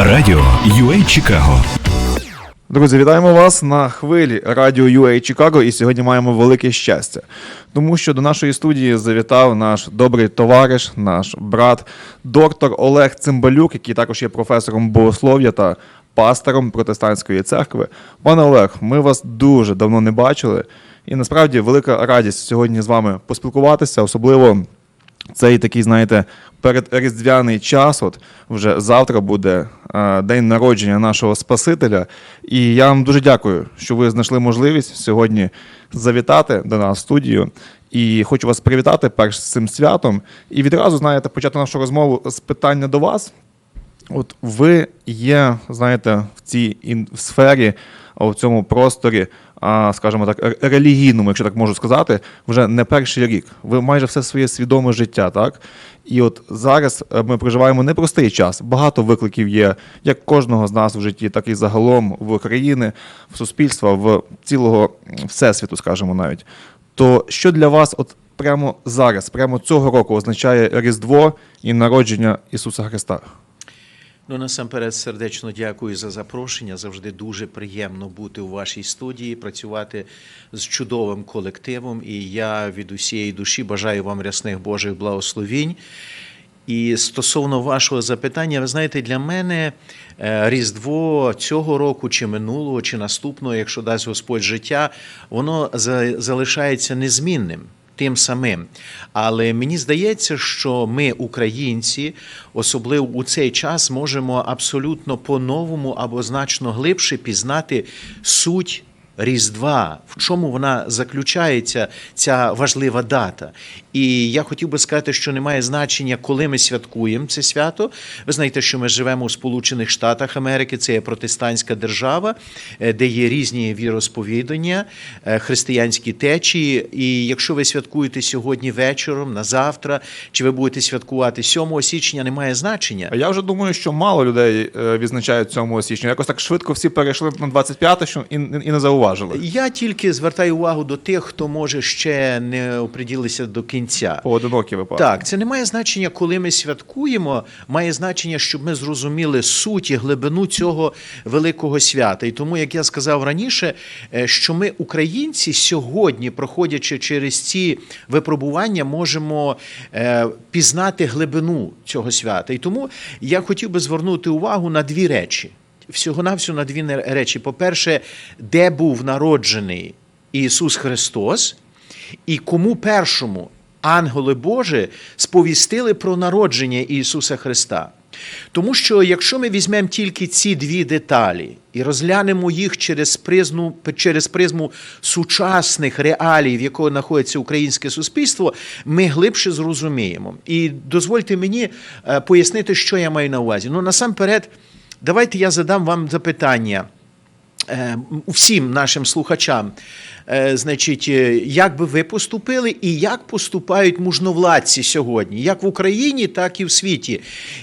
Радіо UA Чикаго Друзі, вітаємо вас на хвилі радіо UA Чикаго. І сьогодні маємо велике щастя, тому що до нашої студії завітав наш добрий товариш, наш брат, доктор Олег Цимбалюк, який також є професором богослов'я та пастором протестантської церкви. Пане Олег, ми вас дуже давно не бачили, і насправді велика радість сьогодні з вами поспілкуватися, особливо. Цей такий, знаєте, передріздвяний час. От вже завтра буде е, день народження нашого Спасителя. І я вам дуже дякую, що ви знайшли можливість сьогодні завітати до нас в студію. І хочу вас привітати перш з цим святом. І відразу, знаєте, почати нашу розмову з питання до вас. От ви є, знаєте, в цій сфері, в цьому просторі, скажімо так, релігійному, якщо так можу сказати, вже не перший рік. Ви майже все своє свідоме життя, так? І от зараз е, ми проживаємо непростий час. Багато викликів є як кожного з нас в житті, так і загалом в країни, в суспільства, в цілого всесвіту, скажімо навіть. То що для вас, от прямо зараз, прямо цього року, означає Різдво і народження Ісуса Христа? Ну, насамперед, сердечно дякую за запрошення. Завжди дуже приємно бути у вашій студії, працювати з чудовим колективом. І я від усієї душі бажаю вам рясних Божих благословінь. І стосовно вашого запитання, ви знаєте, для мене е, Різдво цього року, чи минулого, чи наступного, якщо дасть Господь життя, воно за- залишається незмінним. Тим самим. Але мені здається, що ми, українці, особливо у цей час, можемо абсолютно по-новому або значно глибше пізнати суть Різдва, в чому вона заключається, ця важлива дата. І я хотів би сказати, що немає значення, коли ми святкуємо це свято. Ви знаєте, що ми живемо у Сполучених Штатах Америки, це є протестантська держава, е, де є різні віросповідання, е, християнські течії. І якщо ви святкуєте сьогодні вечором, на завтра, чи ви будете святкувати 7 січня, немає значення. Я вже думаю, що мало людей е, відзначають 7 січня. Якось так швидко всі перейшли на 25 що і не зауважили. Я тільки звертаю увагу до тих, хто може ще не оприділися до кінця. Поодинокі випадки. Так, це не має значення, коли ми святкуємо. Має значення, щоб ми зрозуміли суть і глибину цього великого свята. І тому, як я сказав раніше, е, що ми, українці, сьогодні, проходячи через ці випробування, можемо е, пізнати глибину цього свята. І тому я хотів би звернути увагу на дві речі. Всього-навсього на дві речі. По-перше, де був народжений Ісус Христос, і кому першому ангели Божі сповістили про народження Ісуса Христа. Тому що якщо ми візьмемо тільки ці дві деталі і розглянемо їх через призму, через призму сучасних реалій, в якого знаходиться українське суспільство, ми глибше зрозуміємо. І дозвольте мені е, пояснити, що я маю на увазі. Ну, насамперед, давайте я задам вам запитання е, всім нашим слухачам. Е, Значить, е, як би ви поступили і як поступають мужновладці сьогодні, як в Україні, так і в світі.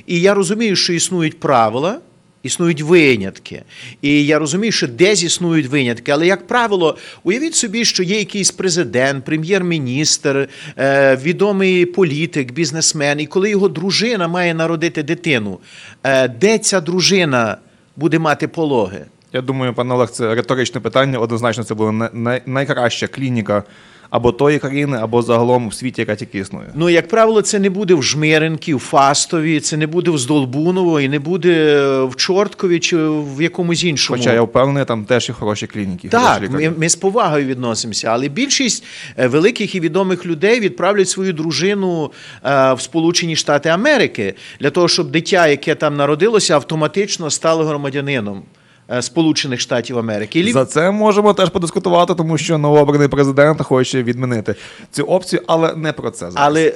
І я розумію, що існують правила. Існують винятки. І я розумію, що десь існують винятки. Але, як правило, уявіть собі, що є якийсь президент, прем'єр-міністр, е, відомий політик, бізнесмен, і коли його дружина має народити дитину, е, де ця дружина буде мати пологи? Я думаю, пане Олег, це риторичне питання. Однозначно, це була най- най- найкраща клініка або тої країни, або загалом в світі, яка тільки існує. Ну, як правило, це не буде в Жмеринці, в Фастові, це не буде в Здолбуново і не буде в Чорткові чи в якомусь іншому. Хоча я впевнений, там теж є хороші клініки. Так, хороші ми, ми з повагою відносимося, але більшість е, великих і відомих людей відправлять свою дружину е, в Сполучені Штати Америки для того, щоб дитя, яке там народилося, автоматично стало громадянином е, Сполучених Штатів Америки. За це можемо теж подискутувати, тому що новообраний президент хоче відмінити цю опцію, але не про це зараз. Але е,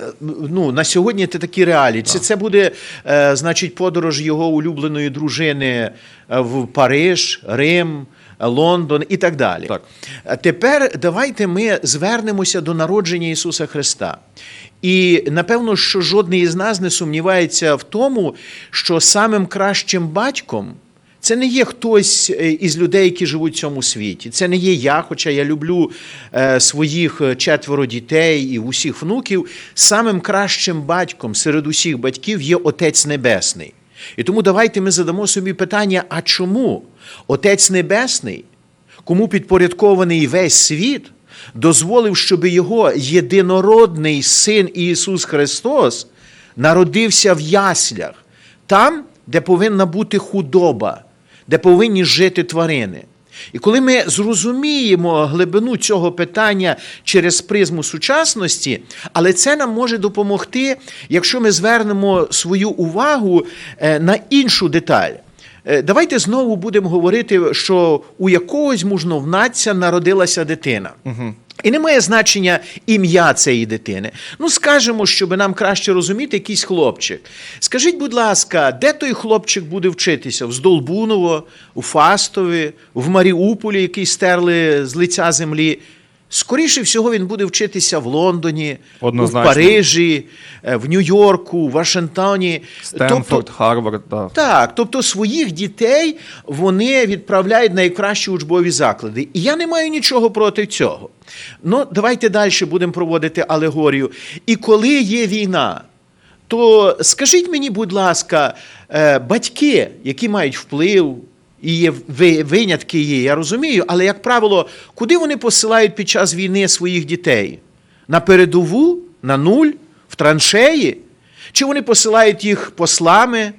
ну, на сьогодні це такі реалії. Це, це буде, е, значить, подорож його улюбленої дружини е, в Париж, Рим. е, Лондон і так далі. Так. Тепер давайте ми звернемося до народження Ісуса Христа. І напевно, що жодний із нас не сумнівається в тому, що самим кращим батьком Це не є хтось е, із людей, які живуть в цьому світі. Це не є я, хоча я люблю е, своїх е, четверо дітей і усіх внуків. Самим кращим батьком серед усіх батьків є Отець Небесний. І тому давайте ми задамо собі питання: а чому Отець Небесний, кому підпорядкований весь світ, дозволив, щоб його єдинородний син Ісус Христос народився в яслях, там, де повинна бути худоба, де повинні жити тварини. І коли ми зрозуміємо глибину цього питання через призму сучасності, але це нам може допомогти, якщо ми звернемо свою увагу е, на іншу деталь. Е, Давайте знову будемо говорити, що у якогось мужновнадця народилася дитина. І не має значення ім'я цієї дитини. Ну, скажемо, щоб нам краще розуміти, якийсь хлопчик. Скажіть, будь ласка, де той хлопчик буде вчитися? В Здолбуново, у Фастові, в Маріуполі, який стерли з лиця землі? Скоріше всього, він буде вчитися в Лондоні, в Парижі, е, в Нью-Йорку, в Вашингтоні. Стенфорд, Харвард, да. Так, тобто своїх дітей вони відправляють найкращі учбові заклади. І я не маю нічого проти цього. Ну, давайте далі будемо проводити алегорію. І коли є війна, то скажіть мені, будь ласка, е, батьки, які мають вплив, і є ви- винятки є, я розумію, але, як правило, куди вони посилають під час війни своїх дітей? На передову, на нуль, в траншеї? Чи вони посилають їх послами,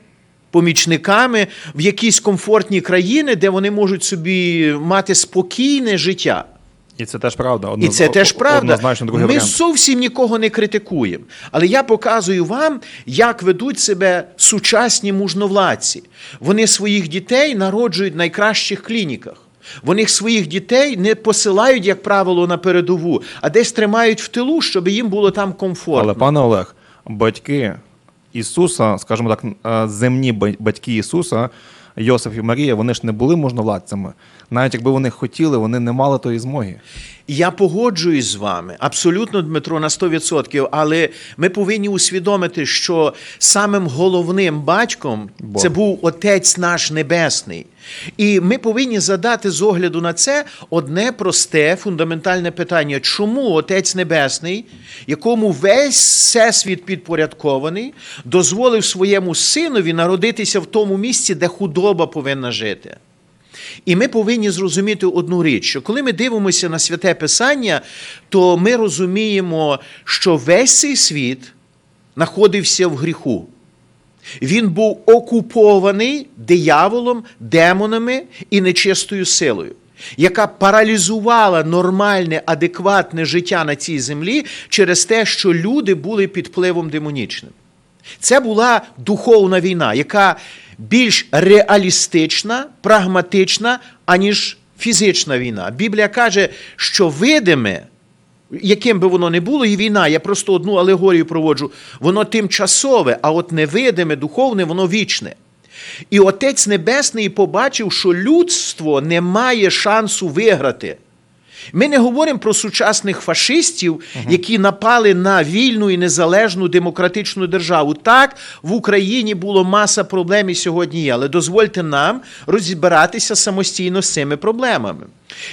помічниками в якісь комфортні країни, де вони можуть собі мати спокійне життя? І це теж правда. І це теж правда. Ми варіант. зовсім нікого не критикуємо. Але я показую вам, як ведуть себе сучасні мужновладці. Вони своїх дітей народжують в найкращих клініках. Вони своїх дітей не посилають, як правило, на передову, а десь тримають в тилу, щоб їм було там комфортно. Але, пане Олег, батьки Ісуса, скажімо так, е, земні батьки Ісуса, Йосиф і Марія, вони ж не були можновладцями. Навіть якби вони хотіли, вони не мали тої змоги. Я погоджуюсь з вами абсолютно, Дмитро, на 100%, але ми повинні усвідомити, що самим головним батьком Бог. це був Отець наш Небесний. І ми повинні задати з огляду на це одне просте фундаментальне питання: чому Отець Небесний, якому весь всесвіт підпорядкований, дозволив своєму синові народитися в тому місці, де худоба повинна жити? І ми повинні зрозуміти одну річ, що коли ми дивимося на святе Писання, то ми розуміємо, що весь цей світ знаходився в гріху. Він був окупований дияволом, демонами і нечистою силою, яка паралізувала нормальне, адекватне життя на цій землі через те, що люди були під впливом демонічним. Це була духовна війна, яка більш реалістична, прагматична, аніж фізична війна. Біблія каже, що видиме, яким би воно не було, і війна, я просто одну алегорію проводжу, воно тимчасове, а от невидиме, духовне, воно вічне. І Отець Небесний побачив, що людство не має шансу виграти. Ми не говоримо про сучасних фашистів, які напали на вільну і незалежну демократичну державу. Так, в Україні було маса проблем і сьогодні є, але дозвольте нам розібратися самостійно з цими проблемами.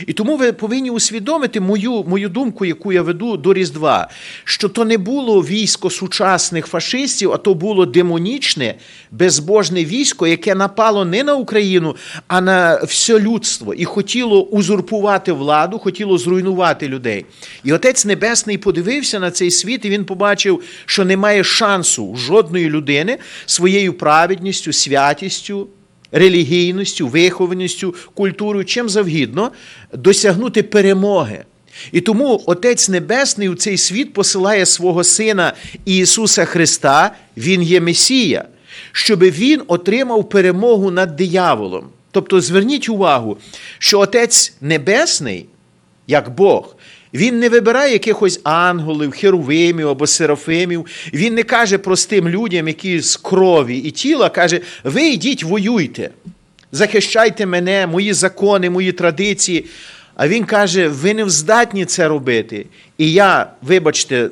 І тому ви повинні усвідомити мою, мою думку, яку я веду до Різдва, що то не було військо сучасних фашистів, а то було демонічне, безбожне військо, яке напало не на Україну, а на все людство і хотіло узурпувати владу, хотіло зруйнувати людей. І Отець Небесний подивився на цей світ, і він побачив, що немає шансу жодної людини своєю праведністю, святістю, релігійністю, вихованістю, культурою, чим завгідно досягнути перемоги. І тому Отець Небесний у цей світ посилає свого Сина Ісуса Христа, Він є Месія, щоб Він отримав перемогу над дияволом. Тобто зверніть увагу, що Отець Небесний, як Бог, він не вибирає якихось ангелів, херувимів або серафимів. Він не каже простим людям, які з крові і тіла, каже: ви йдіть, воюйте, захищайте мене, мої закони, мої традиції. А він каже: ви не вздатні це робити. І я, вибачте,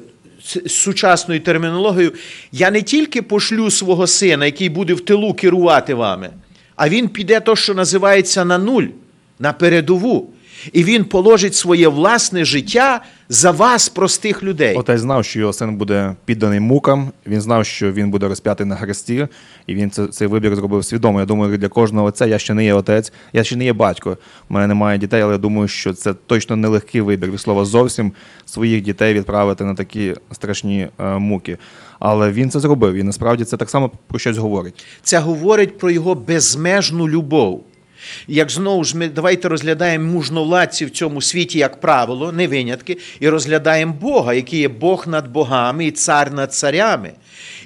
з сучасною термінологією, я не тільки пошлю свого сина, який буде в тилу керувати вами, а він піде то, що називається на нуль, на передову. І він положить своє власне життя за вас, простих людей. Отець знав, що його син буде підданий мукам. Він знав, що він буде розп'ятий на хресті, і він це- цей вибір зробив свідомо. Я думаю, для кожного отця я ще не є отець, я ще не є батько. У мене немає дітей, але я думаю, що це точно нелегкий вибір від слова зовсім своїх дітей відправити на такі страшні е, муки. Але він це зробив, і насправді це так само про щось говорить. Це говорить про його безмежну любов. Як знову ж ми давайте розглядаємо мужновладців в цьому світі як правило, не винятки, і розглядаємо Бога, який є Бог над богами і цар над царями.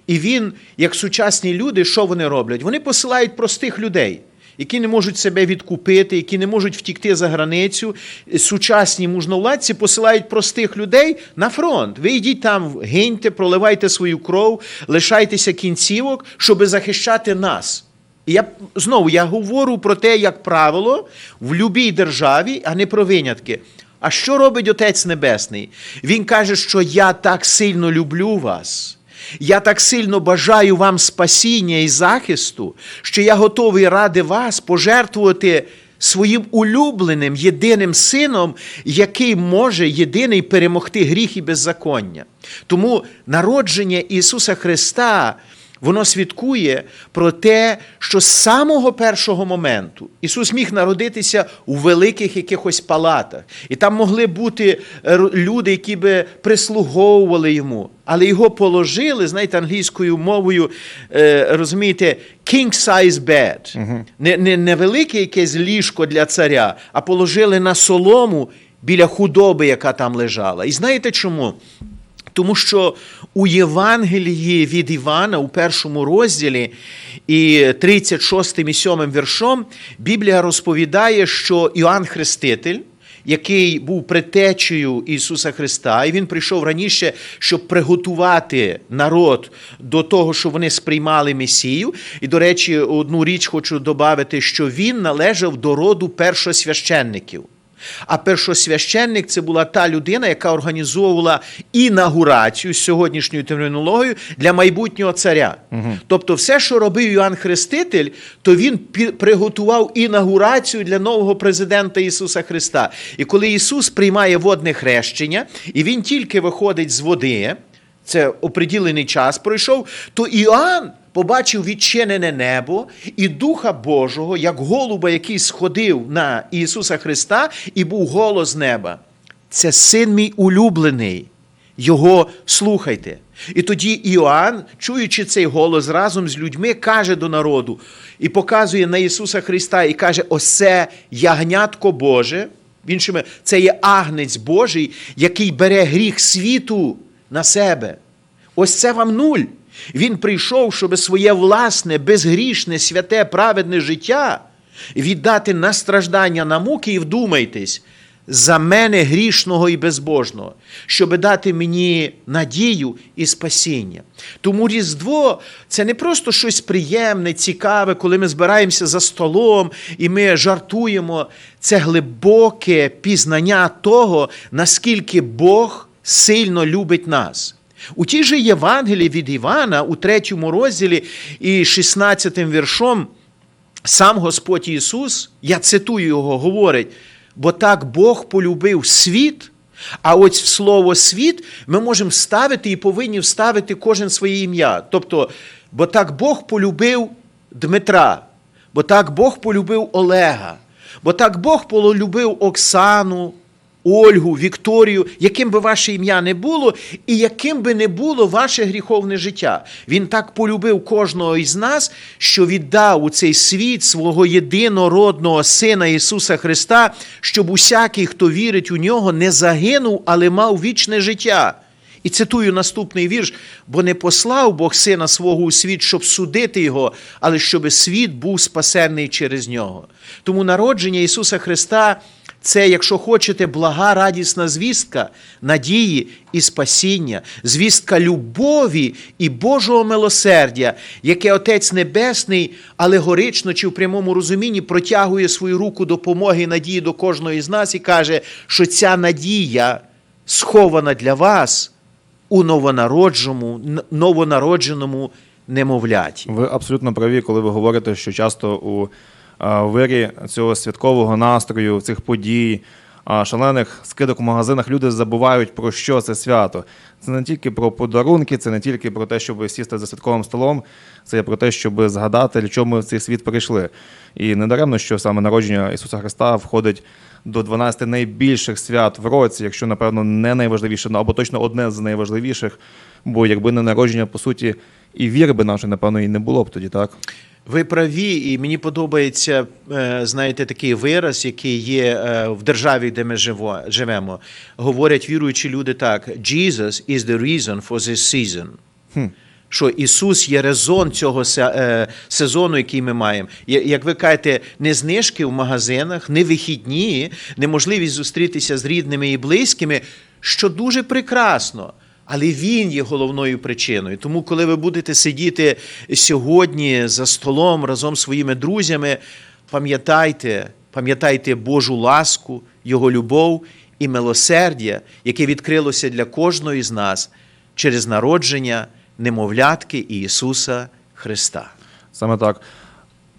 І він, як сучасні люди, що вони роблять? Вони посилають простих людей. Які не можуть себе відкупити, які не можуть втікти за границю. Сучасні мужновладці посилають простих людей на фронт. Ви йдіть там, гиньте, проливайте свою кров, лишайтеся кінцівок, щоби захищати нас. Я знову я говорю про те, як правило, в будь-якій державі, а не про винятки. А що робить Отець Небесний? Він каже, що я так сильно люблю вас. Я так сильно бажаю вам спасіння і захисту, що я готовий ради вас пожертвувати своїм улюбленим єдиним сином, який може єдиний перемогти гріх і беззаконня. Тому народження Ісуса Христа. Воно свідкує про те, що з самого першого моменту Ісус міг народитися у великих якихось палатах, і там могли бути е, люди, які би прислуговували йому, але його положили, знаєте, англійською мовою, е, розумієте, king size bed. Не, не, не велике якесь ліжко для царя, а положили на солому біля худоби, яка там лежала. І знаєте чому? Тому що у Євангелії від Івана у першому розділі і 36 і 7 віршом Біблія розповідає, що Іоанн Хреститель, який був предтечею Ісуса Христа, і він прийшов раніше, щоб приготувати народ до того, що вони сприймали Месію. І, до речі, одну річ хочу додати, що він належав до роду першосвященників. А першосвященник це була та людина, яка організовувала інаугурацію з сьогоднішньою термінологією для майбутнього царя. Тобто, все, що робив Іоанн Хреститель, то він приготував інаугурацію для нового президента Ісуса Христа. І коли Ісус приймає водне хрещення, і він тільки виходить з води, це оприділений час пройшов, то Іоанн побачив відчинене небо і Духа Божого, як голуба, який сходив на Ісуса Христа, і був голос неба. Це син мій улюблений. Його слухайте. І тоді Іоанн, чуючи цей голос разом з людьми, каже до народу і показує на Ісуса Христа і каже: ось це ягнятко Боже. Іншими, це є агнець Божий, який бере гріх світу на себе. Ось це вам нуль. Він прийшов, щоб своє власне, безгрішне, святе, праведне життя віддати на страждання на муки, і вдумайтесь, за мене грішного і безбожного, щоб дати мені надію і спасіння. Тому Різдво це не просто щось приємне, цікаве, коли ми збираємося за столом і ми жартуємо. Це глибоке пізнання того, наскільки Бог сильно любить нас. У тій же Євангелії від Івана, у третьому розділі і 16 віршом, сам Господь Ісус, я цитую його, говорить, бо так Бог полюбив світ, а ось в слово світ ми можемо вставити і повинні вставити кожен своє ім'я. Тобто, бо так Бог полюбив Дмитра, бо так Бог полюбив Олега, бо так Бог полюбив Оксану, Ольгу, Вікторію, яким би ваше ім'я не було, і яким би не було ваше гріховне життя. Він так полюбив кожного із нас, що віддав у цей світ свого єдинородного Сина Ісуса Христа, щоб усякий, хто вірить у нього, не загинув, але мав вічне життя. І цитую наступний вірш: бо не послав Бог сина свого у світ, щоб судити його, але щоб світ був спасенний через нього. Тому народження Ісуса Христа це, якщо хочете, блага радісна звістка надії і спасіння, звістка любові і Божого милосердя, яке Отець Небесний алегорично чи в прямому розумінні протягує свою руку допомоги і надії до кожного із нас і каже, що ця надія схована для вас у новонародженому, новонародженому немовляті. Ви абсолютно праві, коли ви говорите, що часто у вирі цього святкового настрою, цих подій, шалених скидок в магазинах люди забувають про що це свято. Це не тільки про подарунки, це не тільки про те, щоб сісти за святковим столом, це про те, щоб згадати, для чого ми в цей світ прийшли. І не даремно, що саме народження Ісуса Христа входить до 12 найбільших свят в році, якщо, напевно, не найважливіше, або точно одне з найважливіших. Бо якби не народження, по суті, і віри би нашої, напевно, і не було б тоді, так? Ви праві, і мені подобається, е, знаєте, такий вираз, який є е, в державі, де ми живемо. Говорять віруючі люди так: Jesus is the reason for this season. Що Ісус є резон цього е, сезону, який ми маємо. Як ви кажете, не знижки в магазинах, не вихідні, неможливість зустрітися з рідними і близькими, що дуже прекрасно. Але він є головною причиною. Тому, коли ви будете сидіти сьогодні за столом разом з своїми друзями, пам'ятайте, пам'ятайте Божу ласку, Його любов і милосердя, яке відкрилося для кожного із нас через народження немовлятки Ісуса Христа. Саме так.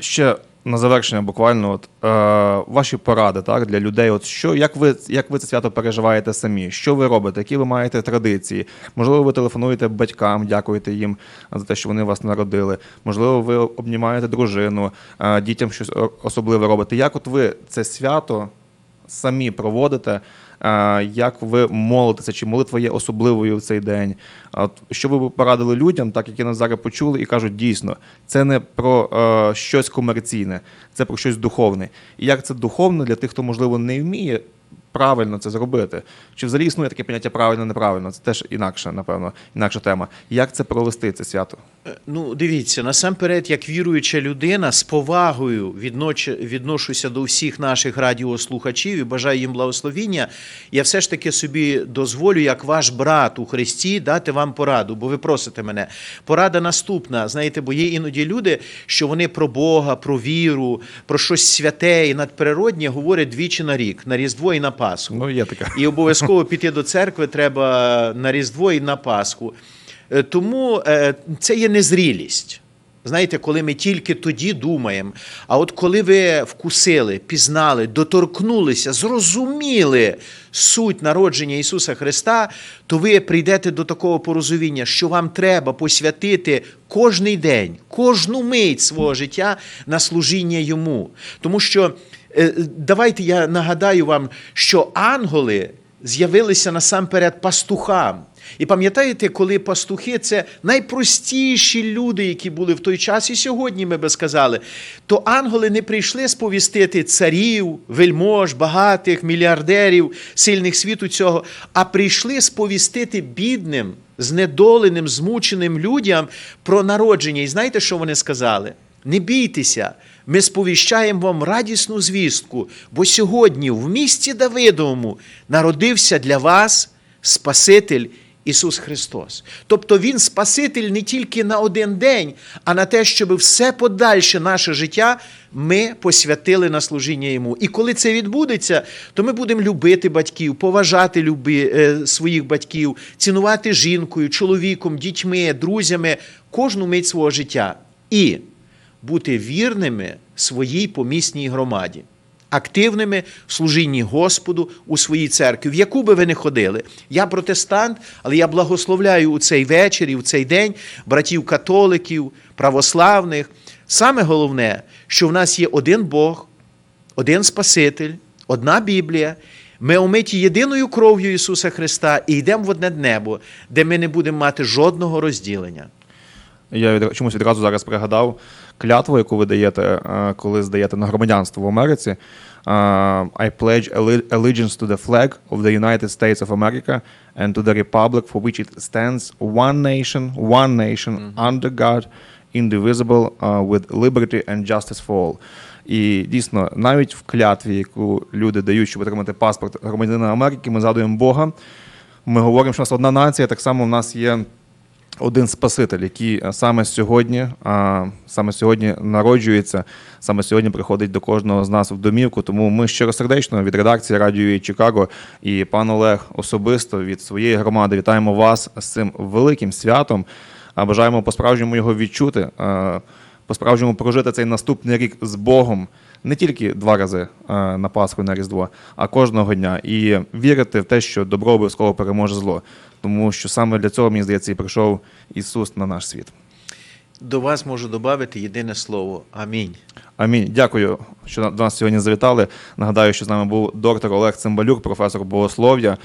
Ще на завершення, буквально, от, е, ваші поради так, для людей. От що, як, ви, як ви це свято переживаєте самі? Що ви робите? Які ви маєте традиції? Можливо, ви телефонуєте батькам, дякуєте їм за те, що вони вас народили. Можливо, ви обнімаєте дружину, е, дітям щось особливе робите. Як от ви це свято самі проводите? Як ви молитеся? Чи молитва є особливою в цей день? Що ви порадили людям, так які нас зараз почули, і кажуть, дійсно, це не про е, щось комерційне, це про щось духовне. І як це духовно для тих, хто можливо не вміє правильно це зробити? Чи взагалі існує таке поняття правильно, неправильно? Це теж інакше, напевно, інакша тема. Як це провести це свято? Е, Ну, дивіться, насамперед, як віруюча людина, з повагою відношуся до всіх наших радіослухачів і бажаю їм благословіння. Я все ж таки собі дозволю, як ваш брат у Христі, дати вам пораду, бо ви просите мене. Порада наступна. Знаєте, бо є іноді люди, що вони про Бога, про віру, про щось святе і надприроднє говорять двічі на рік, на Різдво і на Пасху. Ну, є таке. І обов'язково піти до церкви треба на Різдво і на Пасху. Е, Тому е, це є незрілість. Знаєте, коли ми тільки тоді думаємо. А от коли ви вкусили, пізнали, доторкнулися, зрозуміли суть народження Ісуса Христа, то ви прийдете до такого порозуміння, що вам треба посвятити кожний день, кожну мить свого життя на служіння Йому. Тому що Давайте я нагадаю вам, що ангели з'явилися насамперед пастухам. І пам'ятаєте, коли пастухи це найпростіші люди, які були в той час, і сьогодні ми би сказали, то ангели не прийшли сповістити царів, вельмож, багатих, мільярдерів, сильних світу цього, а прийшли сповістити бідним, знедоленим, змученим людям про народження. І знаєте, що вони сказали? Не бійтеся, ми сповіщаємо вам радісну звістку, бо сьогодні в місті Давидовому народився для вас Спаситель Ісус Христос. Тобто Він Спаситель не тільки на один день, а на те, щоб все подальше наше життя ми посвятили на служіння Йому. І коли це відбудеться, то ми будемо любити батьків, поважати люби, е, своїх батьків, цінувати жінкою, чоловіком, дітьми, друзями кожну мить свого життя. І бути вірними своїй помісній громаді, активними в служінні Господу у своїй церкві, в яку би ви не ходили. Я протестант, але я благословляю у цей вечір і в цей день братів католиків, православних. Саме головне, що в нас є один Бог, один Спаситель, одна Біблія. Ми омиті єдиною кров'ю Ісуса Христа і йдемо в одне небо, де ми не будемо мати жодного розділення. Я від, чомусь відразу зараз пригадав клятву, яку ви даєте, е, коли здаєте на громадянство в Америці. Е, I pledge alle- allegiance to the flag of the United States of America and to the republic for which it stands, one nation, one nation, under God, indivisible, uh, with liberty and justice for all. І дійсно, навіть в клятві, яку люди дають, щоб отримати паспорт громадянина Америки, ми згадуємо Бога. Ми говоримо, що у нас одна нація, так само в нас є один Спаситель, який е, саме сьогодні, а, саме сьогодні народжується, саме сьогодні приходить до кожного з нас в домівку. Тому ми щиросердечно від редакції радіо Чикаго і пан Олег особисто від своєї громади вітаємо вас з цим великим святом. Бажаємо по-справжньому його відчути. е, по-справжньому прожити цей наступний рік з Богом не тільки два рази е, на Пасху на Різдво, а кожного дня. І вірити в те, що добро обов'язково переможе зло. Тому що саме для цього, мені здається, і прийшов Ісус на наш світ. До вас можу додати єдине слово Амінь. Амінь. Дякую, що до нас сьогодні завітали. Нагадаю, що з нами був доктор Олег Цимбалюк, професор богослов'я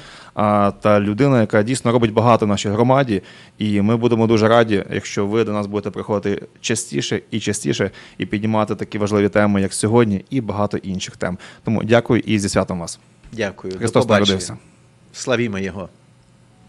та людина, яка дійсно робить багато в нашій громаді. І ми будемо дуже раді, якщо ви до нас будете приходити частіше і частіше і піднімати такі важливі теми, як сьогодні, і багато інших тем. Тому дякую і зі святом вас. Дякую. Христос народився. Славімо Його.